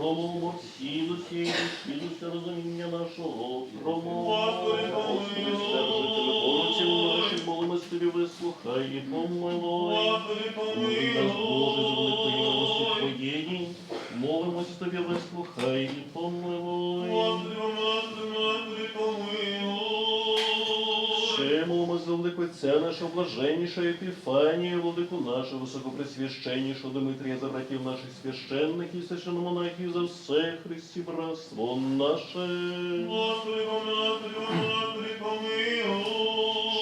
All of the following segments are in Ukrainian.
промовимо всі душі, з розуміння нашого, промовимо. Борців наших, молимось тобі, вислухай і помилуй. Нас, Боже, з великої милості. Твоєї, молимось тобі, вислухай і помилуй. Ще молимо за Отця нашого блаженнішого Епіфанія, владику нашого високопресвященнішого Дмитрія, за братів наших священників, священномонахів, за все Христі братство наше. Господи, помилуй, помилуй.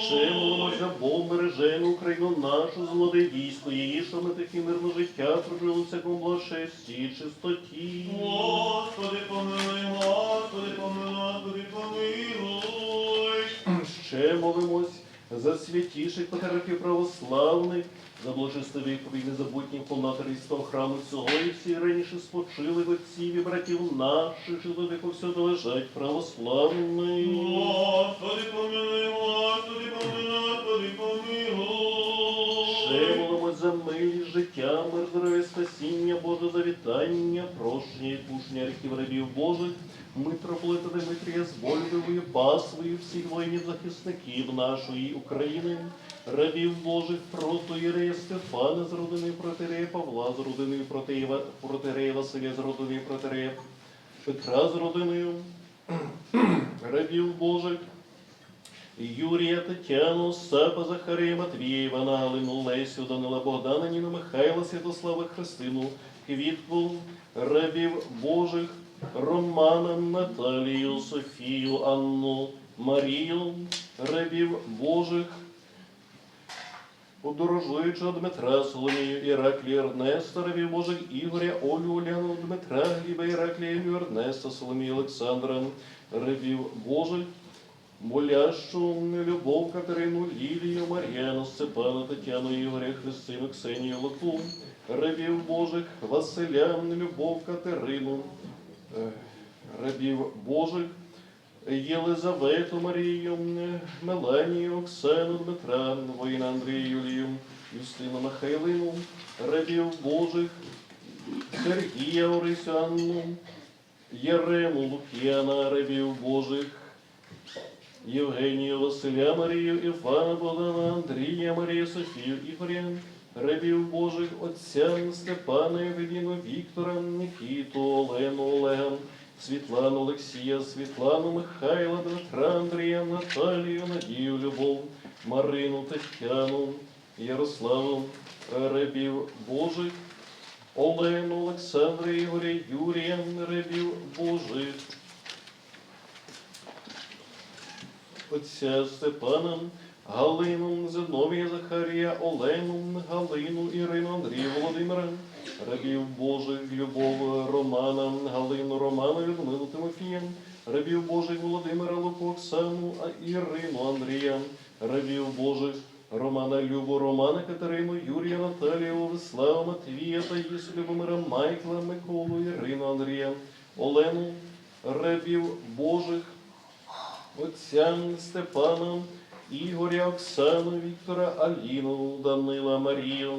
Ще молимо за Бог бережену Україну нашу, злоди дійсно її, що ми такі мирно життя прожили всякому благочесті і чистоті. Господи, помилуй, Господи, помилуй, Господи, помилуй. Ще молимось за святіших патріархів православних, за благочестивих повік незабутніх повнаторівства храму цього і всі раніше спочилих отців і братів наших, що туди повсюди лежать православних. Господи, помилуй, Господи, помилуй, Господи, Ще помилуй. молимось за милість життя, мир, здоров'я, спасіння, Боже завітання, прощення і пушення ріків рабів Божих, митрополита Дмитрія з вольовою пасвою всіх воїнів захисників нашої України, рабів Божих, протоєрея Стефана з родиною протирея Павла, з родиною протеєва, протирея Василя, з родиною протирея Петра з родиною, рабів Божих, Юрія, Тетяну, Остапа, Захарія, Матвія, Івана, Галину, Лесю, Данила, Богдана, Ніну, Михайла, Святослава, Христину, Квітку, рабів Божих, Романа, Наталію, Софію, Анну, Марію, рабів Божих, подорожуючого Дмитра, Соломію, Іраклія, Ернеста, рабів Божих, Ігоря, Олю, Уляну, Дмитра, Гліба, Іраклія, Ілю, Ернеста, Соломію, Олександра, рабів Божих, Молящу, Любов, Катерину, Лілію, Мар'яну, Степана, Тетяну, Ігоря, Христину, Ксенію, Луку, рабів Божих, Василя, Любов, Катерину, рабів Божих, Єлизавету, Марію, е, Меланію, Оксану, Дмитра, воїна Андрія, Юлію, Юстину, Михайлину, рабів Божих, Сергія, Орисю, Анну, Єрему, Лук'яна, рабів Божих, Євгенію, Василя, Марію, Івана, Богдана, Андрія, Марію, Софію, Ігоря, рабів Божих, Отця Степана, Евеліну, Віктора, Нікіту, Олену, Олега, Світлану, Олексія, Світлану, Михайла, Дмитра, Андрія, Наталію, Надію, Любов, Марину, Тетяну, Ярославу, рабів Божих, Олену, Олександра, Ігоря, Юрія, рабів Божих. Отця Степана, Галину, Зиновія Захарія, Олену, Галину, Ірину, Андрія Володимира, рабів Божих, Любов, Романа, Галину, Романа, Людмилу Тимофія, рабів Божих Володимира, Луку, Оксану, Ірину, Андрія, рабів Божих, Романа, Любу, Романа, Катерину, Юрія, Наталію, Владислава, Матвія, Таїсу, Любомира, Майкла, Миколу, Ірину, Андрія, Олену, рабів Божих, Отця Степана, Ігоря, Оксану, Віктора, Аліну, Данила, Марію,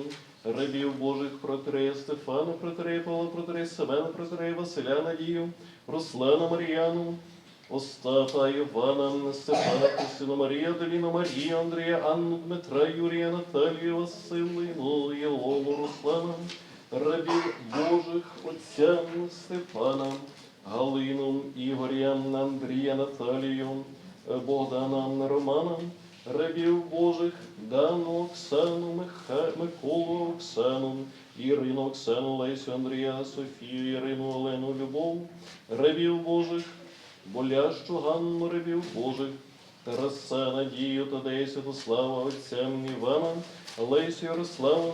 рабів Божих протирея Стефана, протирея Павла, протирея Семена, протирея Василя, Надію, Руслана, Мар'яну, Остапа, Івана, Степана, Христину, Марію, Аделіну, Марію, Андрія, Анну, Дмитра, Юрія, Наталію, Василину, Єлону, Руслана, рабів Божих, Отця Степана, Галину, Ігоря, Андрія, Наталію, Богдана, Романа, рабів Божих, Дану, Оксану, Миха... Миколу, Оксану, Ірину, Оксану, Лесю, Андрія, Софію, Ірину, Олену, Любов, рабів Божих, Болящу, Ганну, рабів Божих, Тараса, Надію, Тадея, Святослава, Отця Івана, Лесю, Ярославу,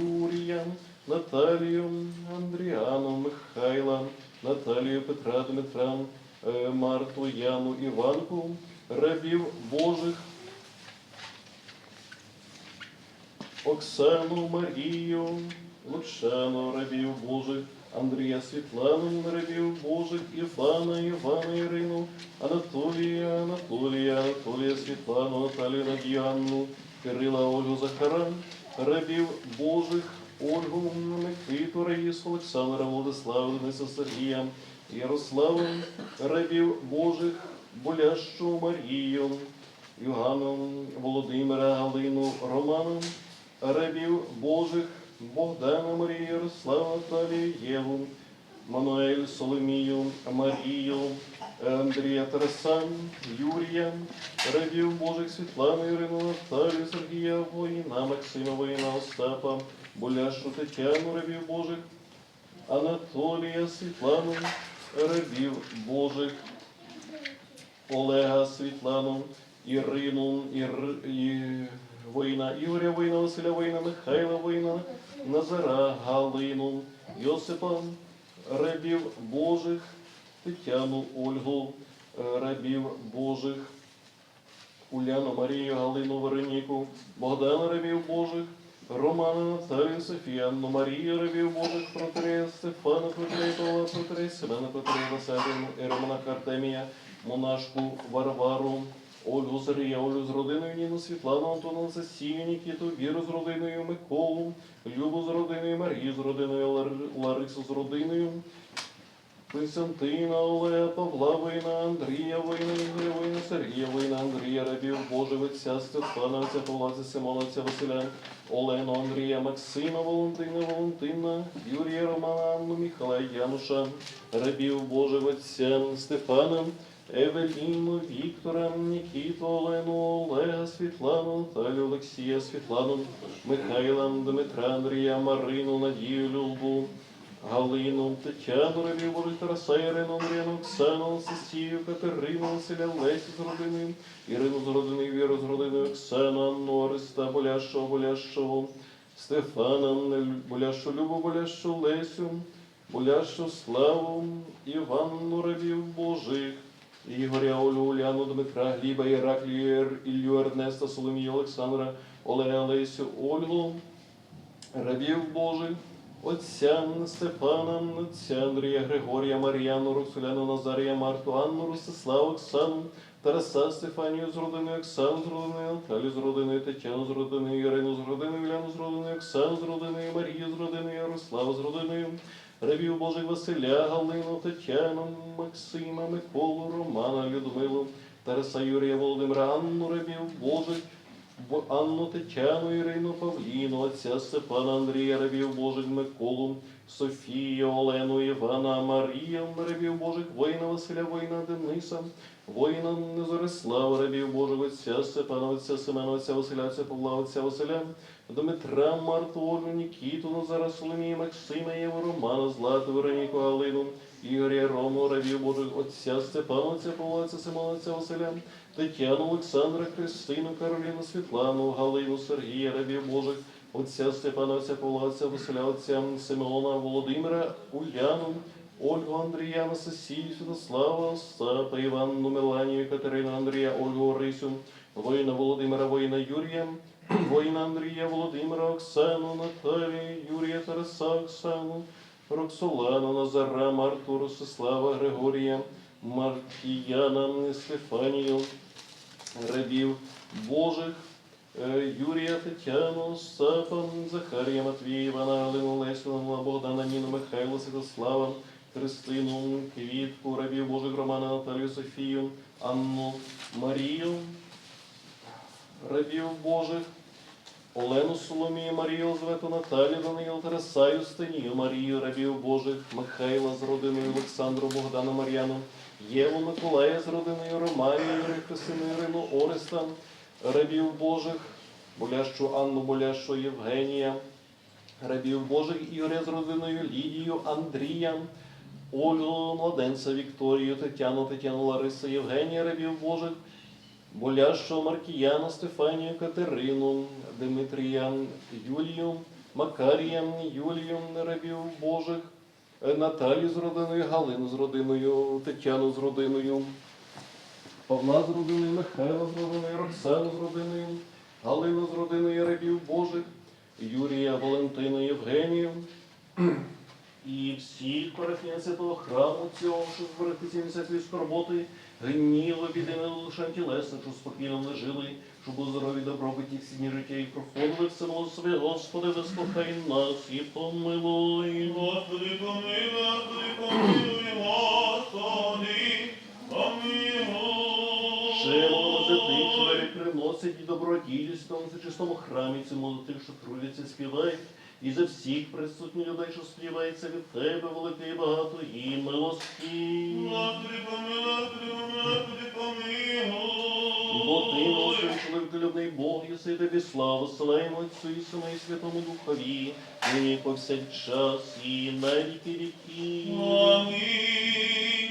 Юрія, Наталію, Андріану, Михайла, Наталію, Петра, Дмитра, е, Марту, Яну, Іванку, рабів Божих, Оксану, Марію, Лучану, рабів Божих, Андрія Світлану, рабів Божих, Івана, Івана, Ірину, Анатолія, Анатолія, Анатолія, Світлану, Наталію, Надію, Кирила, Ольгу, Захара, рабів Божих, Ольгу, Микиту, Раїсу, Олександра, Владислава, Дениса, Сергія, Ярославу, рабів Божих, Болящу Марію, Югану, Володимира, Галину, Роману, рабів Божих, Богдана, Марію, Ярослава, Наталію, Єву, Мануель, Соломію, Марію, Андрія Тараса, Юрія, рабів Божих Світлану, Ірину, Наталію, Сергія, воїна, Максима, воїна, Остапа, Боляшу, Тетяну, рабів Божих, Анатолія, Світлану, рабів Божих, Олега, Світлану, Ірину, Ір... Воїна, Ігоря, воїна, Василя, воїна, Михайла, воїна, Назара, Галину, Йосипа, рабів Божих, Тетяну, Ольгу, е, рабів Божих, Уляну, Марію, Галину, Вероніку, Богдана рабів Божих, Романа, Наталію, Софію, Марію рабів Божих, Протерея, Стефана, Протерея, Павла, Протерея, Семена, Протерея, Василину, Романа Картемія, Монашку, Варвару, Ольгу Сергія, Олю з родиною, Ніну, Світлану, Антону, Засію, Нікіту, Віру з родиною, Миколу, Любу з родиною, Марію з родиною, Лар- Ларису з родиною, Константина, Олега, Павла Война, Андрія Война, Ігоря Война, Сергія Война, Андрія Рабів, Отця Павла, Симона, Отця Василя, Олену, Андрія, Максима, Валентина, Валентина, Юрія, Романа, Анну, Михайла, Януша, Рабів Божого Отця, Стефана, Евеліну, Віктора, Нікіту, Олену, Олега, Світлану, Наталю, Олексія, Світлану, Михайла, Дмитра, Андрія, Марину, Надію, Любу, Галину, Тетяну, Ревів, Божих Тараса, Ірину, Андріану, Оксану, Анастасію, Катерину, Василя, Лесю з родиною, Ірину з родиною, Віру з родиною, Оксану, Анну, Ореста, Боляшого, Боляшого, Стефана, Боляшу, Любу, Боляшу, Лесю, Боляшу, Славу, Іванну, Ревів Божих, Ігоря, Олю, Уляну, Дмитра, Гліба, Іраклію, Ір- Ілью, Ернеста, Соломію, Олександра, Олега, Лесю, Ольгу, рабів Божих, Отця Степана, отця Андрія, Григорія, Мар'яну, Роксоляну, Назарія, Марту, Анну, Ростиславу, Оксану, Тараса, Стефанію з родиною, Оксану з родиною, Наталю з родиною, Тетяну з родиною, Ірину з родиною, Уляну з родиною, Оксану з родиною, Марію з родиною, Ярославу з родиною, Рабів Божих Василя, Галину, Тетяну, Максима, Миколу, Романа, Людмилу, Тараса Юрія, Володимира, Анну, Рабів Божих, Анну Тетяну, Ірину, Павліну, отця Степана, Андрія, Рабів Божих, Миколу, Софію, Олену, Івана, Марія, Рабів Божих, воїна Василя, воїна Дениса, воїна Незорислава, Рабів Божих, отця Степана, отця Семена, отця Василя, отця Павла, отця Василя, Дмитра, Марту, Нікіту, Назара, Соломія, Максима, Єву, Романа, Злату, Вероніку, Галину, Ігоря, Рому, Рабів Божих, отця Степана, отця Павла, отця Симона, отця Василя, Тетяну, Олександра, Христину, Кароліну, Світлану, Галину, Сергія, Рабів Божих, отця Степана, отця Павла, отця Василя, отця Симеона, Володимира, Уляну, Ольгу, Андрія, Анастасію, Святослава, Остапа, Іванну, Меланію, Катерину, Андрія, Ольгу, Орисю, воїна Володимира, воїна Юрія, воїна Андрія, Володимира, Оксану, Наталію, Юрія, Тараса, Оксану, Роксолану, Назара, Марту, Ростислава, Григорія, Маркіяна, Стефанію, рабів Божих, е, Юрія, Тетяну, Сапа, Захарія, Матвія, Івана, Галину, Лесю, Богдана, Ніну, Михайла, Святослава, Христину, Квітку, рабів Божих, Романа, Наталію, Софію, Анну, Марію, рабів Божих, Олену Соломію, Марію Елизавету, Наталію, Даниїл, Тараса, Юстинію, Марію, рабів Божих, Михайла з родиною, Олександру, Богдана, Мар'яну, Єву, Миколая з родиною, Романію, Юрію, Христину, Ірину, Ореста, рабів Божих, Болящу Анну, Болящу Євгенія, рабів Божих, Ігоря з родиною, Лідію, Андрія, Ольгу, Младенця, Вікторію, Тетяну, Тетяну, Ларису, Євгенія, рабів Божих, Болящого Маркіяна, Стефанію, Катерину, Дмитрія, Юлію, Макарія, Юлію, рабів Божих, е, Наталію з родиною, Галину з родиною, Тетяну з родиною, Павла з родиною, Михайла з родиною, Роксану з родиною, Галину з родиною рабів Божих, Юрія, Валентину, Євгенію, і всіх парафіян святого храму цього, що зберегтися місяць від скорботи, гніло біди не лише тілесне, що спокійно лежили, щоб у здорові добробуті всі дні життя і проходили в село своє, Господи, вислухай нас і помилуй. Господи, помилуй, Господи, помилуй, Господи, помилуй. Ще молоде що навіть приносить і добродійність в чистому храмі цьому тих, що трудяться, співають, і за всіх присутніх людей, що співається від тебе, велике і багато, і милості. Господи, помилуй, Господи, помилуй, Бо ти милостивий чоловік любний Бог, єси тобі славу, славимо Отцю і Сину і Святому Духові, нині повсякчас і на віки віків. Амінь.